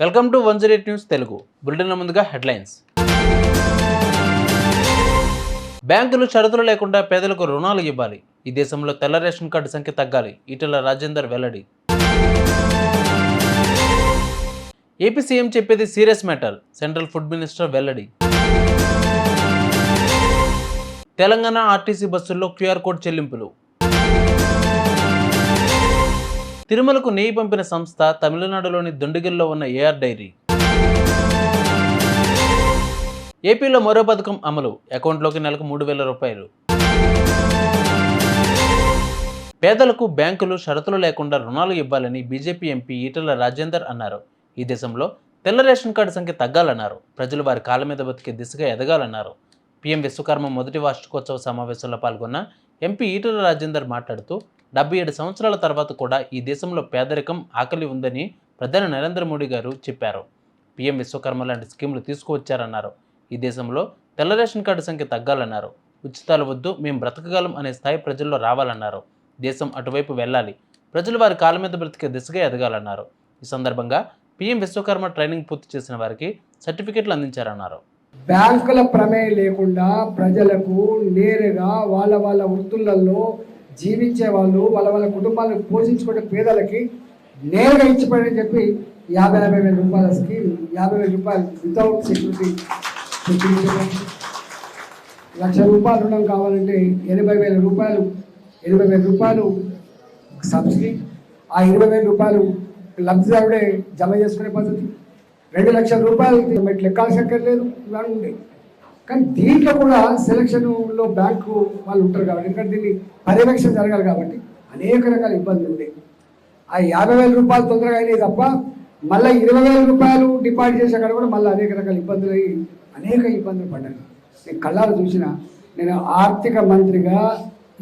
Welcome to one zero eight news Telugu. Bulletin ముందుగా headlines. బ్యాంకులు షరతులు లేకుండా పేదలకు రుణాలు ఇవ్వాలి. ఈ దేశంలో తెల్ల రేషన్ కార్డు సంఖ్య తగ్గాలి. ఈటెల రాజేందర్ వెల్లడి. ఏపీ సీఎం చెప్పేది serious matter. Central food minister వెల్లడి. తెలంగాణ ఆర్టీసీ బస్సుల్లో క్యూఆర్ కోడ్ చెల్లింపులు. తిరుమలకు నెయ్యి పంపిన సంస్థ తమిళనాడులోని దుండిగిల్లో ఉన్న ఏఆర్ డైరీ. ఏపీలో మరో పథకం అమలు. అకౌంట్లోకి నెలకు మూడు వేల రూపాయలు. పేదలకు బ్యాంకులు షరతులు లేకుండా రుణాలు ఇవ్వాలని బీజేపీ ఎంపీ ఈటల రాజేందర్ అన్నారు. ఈ దేశంలో తెల్ల రేషన్ కార్డు సంఖ్య తగ్గాలన్నారు. ప్రజలు వారి కాళ్ళ మీద బతికే దిశగా ఎదగాలన్నారు. పీఎం విశ్వకర్మ మొదటి వార్షికోత్సవ సమావేశంలో పాల్గొన్న ఎంపీ ఈటల రాజేందర్ మాట్లాడుతూ డెబ్బై ఏడు సంవత్సరాల తర్వాత కూడా ఈ దేశంలో పేదరికం ఆకలి ఉందని ప్రధాని నరేంద్ర మోడీ గారు చెప్పారు. పీఎం విశ్వకర్మ లాంటి స్కీములు తీసుకువచ్చారన్నారు. ఈ దేశంలో తెల్ల రేషన్ కార్డు సంఖ్య తగ్గాలన్నారు. ఉచితాలు వద్దు మేము బ్రతకగలం అనే స్థాయి ప్రజల్లో రావాలన్నారు. దేశం అటువైపు వెళ్ళాలి. ప్రజలు వారి కాళ్ళ మీద బ్రతికే దిశగా ఎదగాలన్నారు. ఈ సందర్భంగా పీఎం విశ్వకర్మ ట్రైనింగ్ పూర్తి చేసిన వారికి సర్టిఫికెట్లు అందించారన్నారు. బ్యాంకుల ప్రమేయం లేకుండా ప్రజలకు నేరుగా వాళ్ళ వాళ్ళ వృత్తులలో జీవించే వాళ్ళు వాళ్ళ వాళ్ళ కుటుంబాలను పోషించుకునే పేదలకి నేరుగా ఇచ్చిపోయారని చెప్పి యాభై యాభై వేల రూపాయల స్కీమ్ యాభై వేల రూపాయలు వితౌట్ సెక్యూరిటీ లక్ష రూపాయలు రుణం కావాలంటే ఎనభై వేల రూపాయలు ఎనభై వేల రూపాయలు సబ్సిడీ ఆ ఇరవై వేల రూపాయలు లబ్ధిదారుడే జమ చేసుకునే పద్ధతి. రెండు లక్షల రూపాయలు మెట్లు ఎక్కాల్సక్కర్లేదు ఇవన్నీ ఉండేవి కానీ దీంట్లో కూడా సెలక్షన్లో బ్యాంకు వాళ్ళు ఉంటారు కాబట్టి ఎందుకంటే దీన్ని పర్యవేక్షణ జరగాలి కాబట్టి అనేక రకాల ఇబ్బందులు ఉండేవి ఆ యాభై వేల రూపాయలు తొందరగా అయినాయి తప్ప మళ్ళీ ఇరవై వేల రూపాయలు డిపాజిట్ చేసే కాడ కూడా మళ్ళీ అనేక రకాల ఇబ్బందులు అయ్యి అనేక ఇబ్బందులు పడ్డాను నేను కళ్ళారు చూసిన నేను ఆర్థిక మంత్రిగా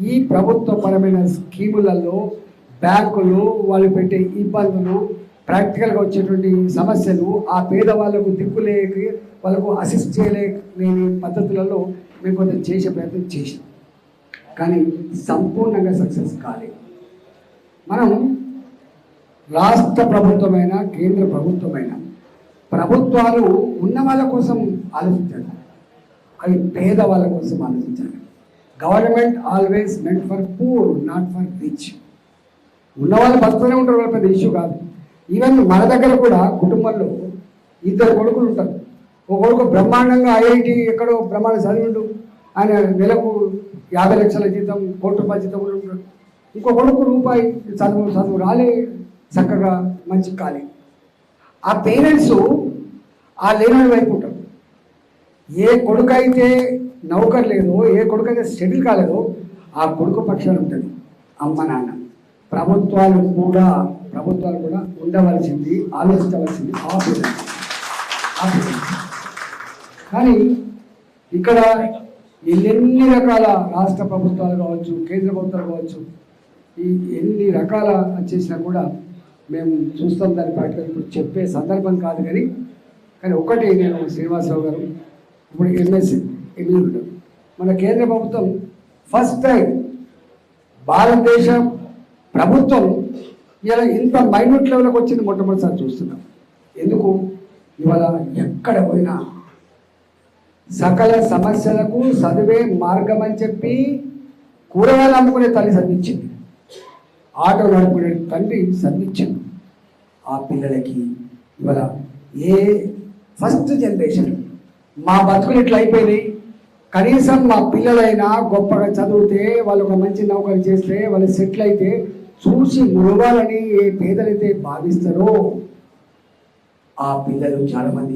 ఈ ప్రభుత్వపరమైన స్కీములలో బ్యాంకులు వాళ్ళు పెట్టే ఇబ్బందులు ప్రాక్టికల్గా వచ్చేటువంటి సమస్యలు ఆ పేదవాళ్ళకు దిక్కులేక వాళ్ళకు అసిస్ట్ చేయలేని పద్ధతులలో మేము కొంత చేసే ప్రయత్నం చేసాం కానీ సంపూర్ణంగా సక్సెస్ కాలేదు. మనం రాష్ట్ర ప్రభుత్వమైన కేంద్ర ప్రభుత్వమైన ప్రభుత్వాలు ఉన్న వాళ్ళ కోసం ఆలోచించాలి. అవి పేద వాళ్ళ కోసం ఆలోచించాలి. Government always meant for poor not for rich ఉన్నవాళ్ళు బతుకునే ఉంటారు వాళ్ళ పెద్ద ఇష్యూ కాదు. ఈవెన్ మన దగ్గర కూడా కుటుంబంలో ఇద్దరు కొడుకులు ఉంటారు. ఒక కొడుకు బ్రహ్మాండంగా ఐఐటి ఎక్కడో బ్రహ్మాండ చదివిండు ఆయన నెలకు యాభై లక్షల జీతం కోటి రూపాయల జీతం కూడా ఉంటాడు. ఇంకో కొడుకు రూపాయి చదువు చదువు రాలే చక్కగా మంచి కాలే. ఆ పేరెంట్స్ ఆ లేని వైపు ఉంటారు. ఏ కొడుకు అయితే నౌకర్ లేదో ఏ కొడుకు అయితే సెటిల్ కాలేదో ఆ కొడుకు పక్షాలు ఉంటుంది. అమ్మ నాన్న ప్రభుత్వాలు కూడా ప్రభుత్వాలు కూడా ఉండవలసింది ఆలోచించవలసింది. కానీ ఇక్కడ ఎన్ని రకాల రాష్ట్ర ప్రభుత్వాలు కావచ్చు కేంద్ర ప్రభుత్వాలు కావచ్చు ఈ ఎన్ని రకాల చేసినా కూడా మేము చూస్తాం దాని ప్రాక్టికల్. ఇప్పుడు చెప్పే సందర్భం కాదు కానీ కానీ ఒకటి నేను శ్రీనివాసరావు గారు ఇప్పుడు ఎంఎస్సి ఎగ్జిక్యూటివ్ మన కేంద్ర ప్రభుత్వం ఫస్ట్ టైం భారతదేశ ప్రభుత్వం ఇలా ఇంత మైన్యూట్ లెవెల్కి వచ్చింది మొట్టమొదటిసారి చూస్తున్నాం. ఎందుకు? ఇవాళ ఎక్కడ పోయినా సకల సమస్యలకు చదివే మార్గం అని చెప్పి కూరగాయలు అమ్ముకునే తల్లి చదివించింది ఆటో నడుపుకునే తండ్రి చదివించింది ఆ పిల్లలకి ఇవాళ ఏ ఫస్ట్ జనరేషన్ మా బతుకులు ఇట్లా అయిపోయినాయి. కనీసం మా పిల్లలైనా గొప్పగా చదివితే వాళ్ళు ఒక మంచి నౌకరి చేస్తే వాళ్ళు సెటిల్ అయితే చూసి మురవాలని ఏ పేదలైతే భావిస్తారో ఆ పిల్లలు చాలామంది.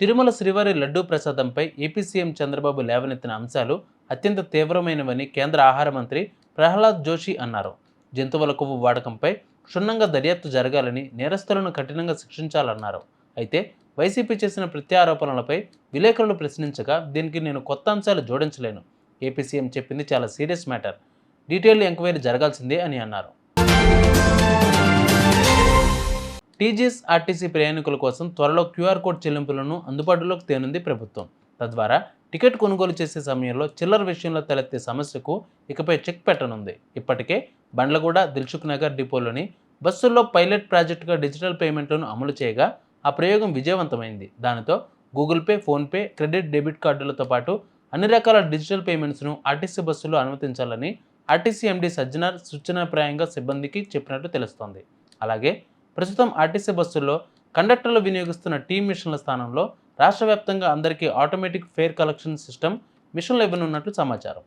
తిరుమల శ్రీవారి లడ్డూ ప్రసాదంపై ఏపీ సీఎం చంద్రబాబు లేవనెత్తిన అంశాలు అత్యంత తీవ్రమైనవని కేంద్ర ఆహార మంత్రి ప్రహ్లాద్ జోషి అన్నారు. జంతువుల కొవ్వు వాడకంపై క్షుణ్ణంగా దర్యాప్తు జరగాలని నేరస్తులను కఠినంగా శిక్షించాలన్నారు. అయితే వైసీపీ చేసిన ప్రత్యారోపణలపై విలేకరులు ప్రశ్నించగా దీనికి నేను కొత్త అంశాలు జోడించలేను. ఏపీ సీఎం చెప్పింది చాలా సీరియస్ మ్యాటర్. డీటెయిల్ ఎంక్వైరీ జరగాల్సిందే అని అన్నారు. టీజీఎస్ ఆర్టీసీ ప్రయాణికుల కోసం త్వరలో క్యూఆర్ కోడ్ చెల్లింపులను అందుబాటులోకి తేనుంది ప్రభుత్వం. తద్వారా టికెట్ కొనుగోలు చేసే సమయంలో చిల్లర విషయంలో తలెత్తే సమస్యకు ఇకపై చెక్ పెట్టనుంది. ఇప్పటికే బండ్లగూడ దిల్సుఖ్ నగర్ డిపోలోని బస్సుల్లో పైలట్ ప్రాజెక్టుగా డిజిటల్ పేమెంట్లను అమలు చేయగా ఆ ప్రయోగం విజయవంతమైంది. దానితో Google Pay PhonePe credit debit కార్డులతో పాటు అన్ని రకాల డిజిటల్ పేమెంట్స్ను ఆర్టీసీ బస్సుల్లో అనుమతించాలని ఆర్టీసీ ఎండీ సజ్జనార్ సూచనాప్రాయంగా సిబ్బందికి చెప్పినట్లు తెలుస్తోంది. అలాగే ప్రస్తుతం ఆర్టీసీ బస్సుల్లో కండక్టర్లు వినియోగిస్తున్న టీ మిషన్ల స్థానంలో రాష్ట్ర వ్యాప్తంగా అందరికీ ఆటోమేటిక్ ఫేర్ కలెక్షన్ సిస్టమ్ మిషన్లు ఇవ్వనున్నట్లు సమాచారం.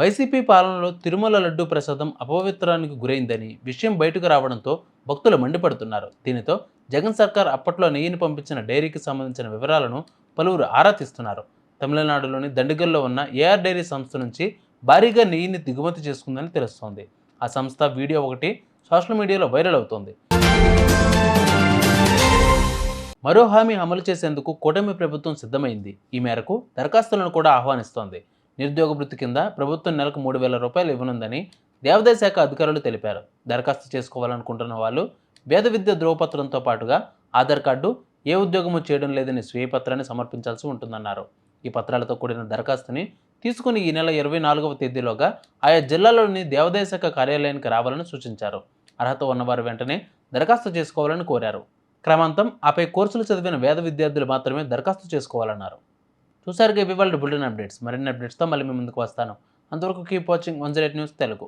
వైసీపీ పాలనలో తిరుమల లడ్డూ ప్రసాదం అపవిత్రానికి గురైందని విషయం బయటకు రావడంతో భక్తులు మండిపడుతున్నారు. దీనితో జగన్ సర్కార్ అప్పట్లో నెయ్యిని పంపించిన డైరీకి సంబంధించిన వివరాలను పలువురు ఆరా తీస్తున్నారు. తమిళనాడులోని దండిగల్లో ఉన్న ఏఆర్ డైరీ సంస్థ నుంచి భారీగా నెయ్యిని దిగుమతి చేసుకుందని తెలుస్తోంది. ఆ సంస్థ వీడియో ఒకటి సోషల్ మీడియాలో వైరల్ అవుతోంది. మరో హామీ అమలు చేసేందుకు కూటమి ప్రభుత్వం సిద్ధమైంది. ఈ మేరకు దరఖాస్తులను కూడా ఆహ్వానిస్తోంది. నిరుద్యోగ వృత్తి కింద ప్రభుత్వం నెలకు మూడు వేల రూపాయలు ఇవ్వనుందని దేవాదాయ శాఖ అధికారులు తెలిపారు. దరఖాస్తు చేసుకోవాలనుకుంటున్న వాళ్ళు వేద విద్య ధ్రువపత్రంతో పాటుగా ఆధార్ కార్డు ఏ ఉద్యోగము చేయడం లేదని స్వీయ పత్రాన్ని సమర్పించాల్సి ఉంటుందన్నారు. ఈ పత్రాలతో కూడిన దరఖాస్తుని తీసుకుని ఈ నెల ఇరవై నాలుగవ తేదీలోగా ఆయా జిల్లాలోని దేవాదాయ శాఖ కార్యాలయానికి రావాలని సూచించారు. అర్హత ఉన్నవారు వెంటనే దరఖాస్తు చేసుకోవాలని కోరారు. క్రమాంతం ఆపై కోర్సులు చదివిన వేద విద్యార్థులు మాత్రమే దరఖాస్తు చేసుకోవాలన్నారు. చూసారుగా ఇవి వాళ్ళ బులెటిన్ అప్డేట్స్. మరిన్ని అప్డేట్స్తో మళ్ళీ మీ ముందుకు వస్తాను. అంతవరకు keep watching one zero news Telugu.